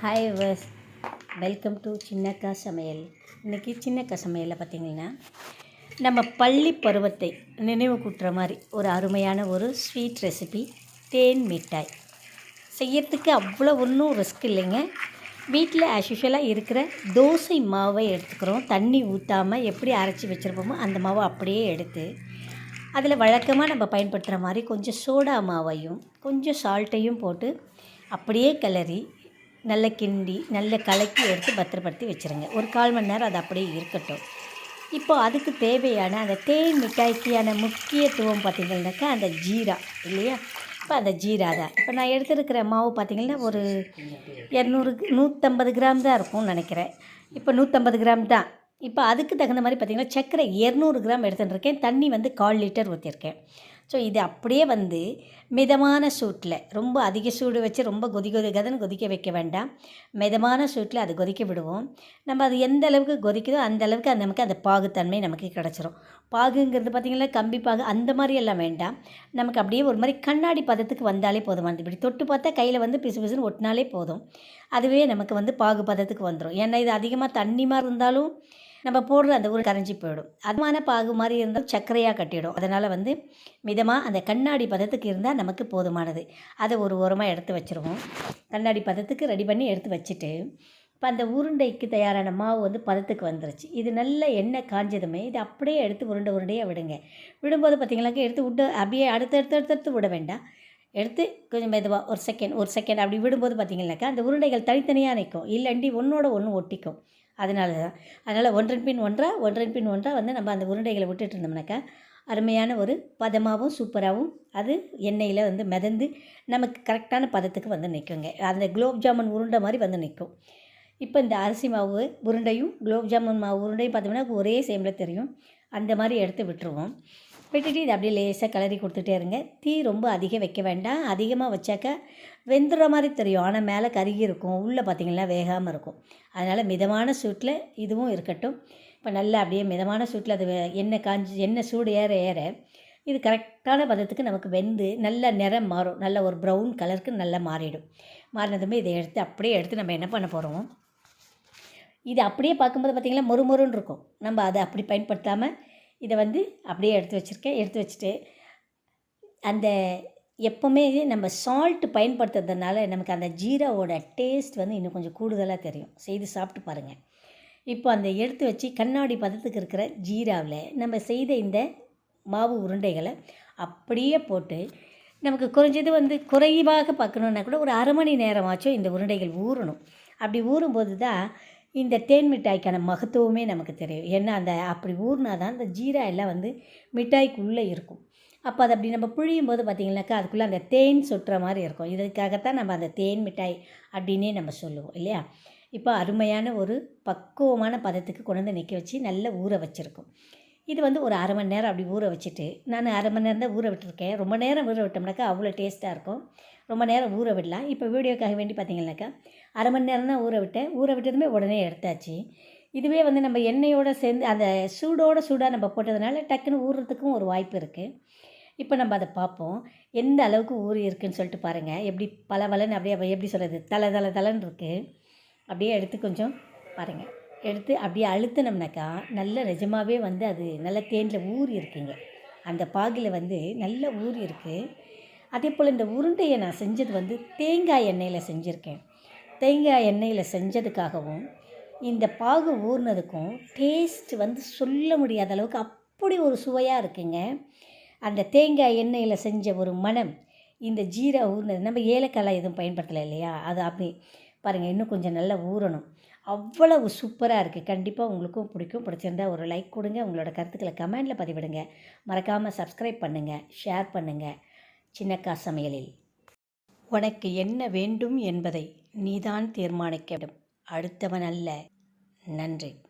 Hi வர்ஸ் welcome to Chinnakka சமையல் இன்றைக்கி சின்னக்கா சமையலில் பார்த்தீங்கன்னா நம்ம பள்ளி பருவத்தை நினைவு கூட்டுற மாதிரி ஒரு அருமையான ஒரு ஸ்வீட் ரெசிபி தேன் மிட்டாய். செய்யறதுக்கு அவ்வளோ ஒன்றும் ரிஸ்க் இல்லைங்க. வீட்டில் ஆஸ்யூஷுவலாக இருக்கிற தோசை மாவை எடுத்துக்கிறோம். தண்ணி ஊற்றாமல் எப்படி அரைச்சி வச்சுருப்போமோ அந்த மாவை அப்படியே எடுத்து அதில் வழக்கமாக நம்ம பயன்படுத்துகிற மாதிரி கொஞ்சம் சோடா மாவையும் கொஞ்சம் சால்ட்டையும் போட்டு அப்படியே கிளறி நல்ல கிண்டி நல்ல கலக்கி எடுத்து பத்திரப்படுத்தி வச்சுருங்க. ஒரு கால் மணி நேரம் அது அப்படியே இருக்கட்டும். இப்போ அதுக்கு தேவையான அந்த தேன் மிட்டாய்க்கான முக்கியத்துவம் பார்த்திங்கனாக்கா அந்த ஜீரா இல்லையா? இப்போ அந்த ஜீரா தான். இப்போ நான் எடுத்துருக்கிற மாவு பார்த்திங்கன்னா ஒரு இரநூறு நூற்றம்பது கிராம் தான் இருக்கும்னு நினைக்கிறேன். இப்போ நூற்றம்பது கிராம் தான். இப்போ அதுக்கு தகுந்த மாதிரி பார்த்திங்கன்னா சர்க்கரை இரநூறு கிராம் எடுத்துகிட்டு இருக்கேன் தண்ணி வந்து கால் லிட்டர் ஊற்றிருக்கேன் ஸோ இது அப்படியே வந்து மிதமான சூட்டில் ரொம்ப அதிக சூடு வச்சு ரொம்ப கொதி கொதி கதன்னு கொதிக்க வைக்க வேண்டாம். மிதமான சூட்டில் அது கொதிக்க விடுவோம். நம்ம அது எந்த அளவுக்கு கொதிக்குதோ அந்த அளவுக்கு அது நமக்கு அந்த பாகுத்தன்மை நமக்கு கிடச்சிரும். பாகுங்கிறது பார்த்திங்கன்னா கம்பி பாகு அந்த மாதிரி எல்லாம் வேண்டாம். நமக்கு அப்படியே ஒரு மாதிரி கண்ணாடி பதத்துக்கு வந்தாலே போதுமானது இப்படி தொட்டு பார்த்தா கையில் வந்து பிசு பிசுன்னு ஒட்டினாலே போதும். அதுவே நமக்கு வந்து பாகு பதத்துக்கு வந்துடும் ஏன்னா இது அதிகமாக தண்ணி மாதிரி இருந்தாலும் நம்ம போடுற அந்த ஊர் கரைஞ்சி போயிடும். அதுமான பாகு மாதிரி இருந்தால் சர்க்கரையாக கட்டிடும். அதனால் வந்து மிதமாக அந்த கண்ணாடி பதத்துக்கு இருந்தால் நமக்கு போதுமானது. அதை ஒரு ஓரமாக எடுத்து வச்சுருவோம். கண்ணாடி பதத்துக்கு ரெடி பண்ணி எடுத்து வச்சுட்டு இப்போ அந்த உருண்டைக்கு தயாரான மாவு வந்து பதத்துக்கு வந்துருச்சு. இது நல்ல எண்ணெய் காஞ்சதுமே இது அப்படியே எடுத்து உருண்டை உருண்டையாக விடுங்க. விடும்போது பார்த்திங்கனாக்கா எடுத்து விட்டு அப்படியே அடுத்து அடுத்து அடுத்து எடுத்து விட வேண்டாம். எடுத்து கொஞ்சம் மெதுவாக ஒரு செகண்ட் ஒரு செகண்ட் அப்படி விடும்போது பார்த்திங்கனாக்கா அந்த உருண்டைகள் தனித்தனியாக நிற்கும் இல்லைண்டி ஒன்றோட ஒன்று ஒட்டிக்கும். அதனால தான். அதனால் ஒன்றன் பின் ஒன்றாக ஒன்றன் பின் ஒன்றா வந்து நம்ம அந்த உருண்டைகளை விட்டுட்டு இருந்தோம்னாக்கா அருமையான ஒரு பதமாகவும் சூப்பராகவும் அது எண்ணெயில் வந்து மிதந்து நமக்கு கரெக்டான பதத்துக்கு வந்து நிற்குங்க அந்த குலோப் ஜாமுன் உருண்டை மாதிரி வந்து நிற்கும் இப்போ இந்த அரிசி மாவு உருண்டையும் குலோப் ஜாமுன் மாவு உருண்டையும் பார்த்தோம்னா ஒரே சேமில் தெரியும். அந்த மாதிரி எடுத்து விட்டுருவோம். விட்டுட்டு இதை அப்படியே லேசாக கிளறி கொடுத்துட்டே இருங்க. தீ ரொம்ப அதிகம் வைக்க வேண்டாம். அதிகமாக வச்சாக்கா வெந்துடுற மாதிரி தெரியும். ஆனால் மேலே கருகி இருக்கும். உள்ளே பார்த்திங்கன்னா வேகாமல் இருக்கும். அதனால் மிதமான சூட்டில் இதுவும் இருக்கட்டும். இப்போ நல்லா அப்படியே மிதமான சூட்டில் அது எண்ணெய் காஞ்சி எண்ணெய் சூடு ஏற ஏற இது கரெக்டான பதத்துக்கு நமக்கு வெந்து நல்ல நிறம் மாறும். நல்ல ஒரு ப்ரௌன் கலருக்கு நல்லா மாறிடும். மாறினதுமே இதை எடுத்து அப்படியே எடுத்து நம்ம என்ன பண்ண போகிறோம் இது அப்படியே பார்க்கும்போது பார்த்திங்கன்னா மொறுமொறுன்னு இருக்கும். நம்ம அதை அப்படி பயன்படுத்தாமல் இதை வந்து அப்படியே எடுத்து வச்சுருக்கேன். எடுத்து வச்சுட்டு அந்த எப்போவுமே நம்ம சால்ட் பயன்படுத்துறதுனால நமக்கு அந்த ஜீராவோட டேஸ்ட் வந்து இன்னும் கொஞ்சம் கூடுதலாக தெரியும். செய்து சாப்பிட்டு பாருங்கள் இப்போ அந்த எடுத்து வச்சு கண்ணாடி பதத்துக்கு இருக்கிற ஜீராவில் நம்ம செய்த இந்த மாவு உருண்டைகளை அப்படியே போட்டு நமக்கு குறைஞ்சது வந்து குறைவாக பார்க்கணுன்னா கூட ஒரு அரை மணி நேரமாச்சும் இந்த உருண்டைகள் ஊறணும். அப்படி ஊறும்போது தான் இந்த தேன் மிட்டாய்க்கான மகத்துவமே நமக்கு தெரியும். ஏன்னா அந்த அப்படி ஊறினா தான் அந்த ஜீரா எல்லாம் வந்து மிட்டாய்க்குள்ளே இருக்கும். அப்போ அது அப்படி நம்ம புழியும் போது பார்த்திங்கனாக்கா அதுக்குள்ளே அந்த தேன் சுற்றுற மாதிரி இருக்கும். இதுக்காகத்தான் நம்ம அந்த தேன் மிட்டாய் அப்படின்னே நம்ம சொல்லுவோம் இல்லையா? இப்போ அருமையான ஒரு பக்குவமான பதத்துக்கு கொண்டு வந்து நிற்க வச்சு நல்லா ஊற வச்சுருக்கோம். இது வந்து ஒரு அரை மணி நேரம் அப்படி ஊற வச்சுட்டு நான் அரை மணி நேரம் தான் ஊற விட்டுருக்கேன். ரொம்ப நேரம் ஊற விட்டோம்னாக்கா அவ்வளோ டேஸ்ட்டாக இருக்கும். ரொம்ப நேரம் ஊற விடலாம். இப்போ வீடியோக்காக வேண்டி பார்த்தீங்கன்னாக்கா அரை மணி நேரம் தான் ஊற விட்டேன். ஊற விட்டதுமே உடனே எடுத்தாச்சு. இதுவே வந்து நம்ம எண்ணெயோடு சேர்ந்து அந்த சூடோட சூடாக நம்ம போட்டதுனால டக்குன்னு ஊறுறதுக்கும் ஒரு வாய்ப்பு இருக்குது இப்போ நம்ம அதை பார்ப்போம். எந்த அளவுக்கு ஊறி இருக்குன்னு சொல்லிட்டு பாருங்கள் எப்படி பல அப்படியே எப்படி சொல்கிறது தலை தலை தலைன்னு இருக்குது அப்படியே எடுத்து கொஞ்சம் பாருங்கள் எடுத்து அப்படியே அழுத்தினோம்னாக்கா நல்ல நிஜமாகவே வந்து அது நல்ல தேனில் ஊறி இருக்குங்க. அந்த பாகில் வந்து நல்ல ஊறி இருக்குது அதே போல் இந்த உருண்டையை நான் செஞ்சது வந்து தேங்காய் எண்ணெயில் செஞ்சுருக்கேன். தேங்காய் எண்ணெயில் செஞ்சதுக்காகவும் இந்த பாகு ஊறினதுக்கும் டேஸ்ட் வந்து சொல்ல முடியாத அளவுக்கு அப்படி ஒரு சுவையாக இருக்குங்க. அந்த தேங்காய் எண்ணெயில் செஞ்ச ஒரு மனம் இந்த ஜீரா ஊறினது நம்ம ஏலக்காய் எதுவும் பயன்படுத்தலை இல்லையா? அது அப்படி பாருங்கள் இன்னும் கொஞ்சம் நல்லா ஊறணும். அவ்வளவு சூப்பராக இருக்குது. கண்டிப்பாக உங்களுக்கும் பிடிக்கும். பிடிச்சிருந்தா ஒரு லைக் கொடுங்க. உங்களோட கருத்துக்களை கமெண்டில் பதிவிடுங்க. மறக்காமல் சப்ஸ்கிரைப் பண்ணுங்கள் ஷேர் பண்ணுங்கள் சின்னக்கா சமையலில். உனக்கு என்ன வேண்டும் என்பதை நீதான் தீர்மானிக்க வேண்டும். அடுத்தவன் அல்ல. நன்றி.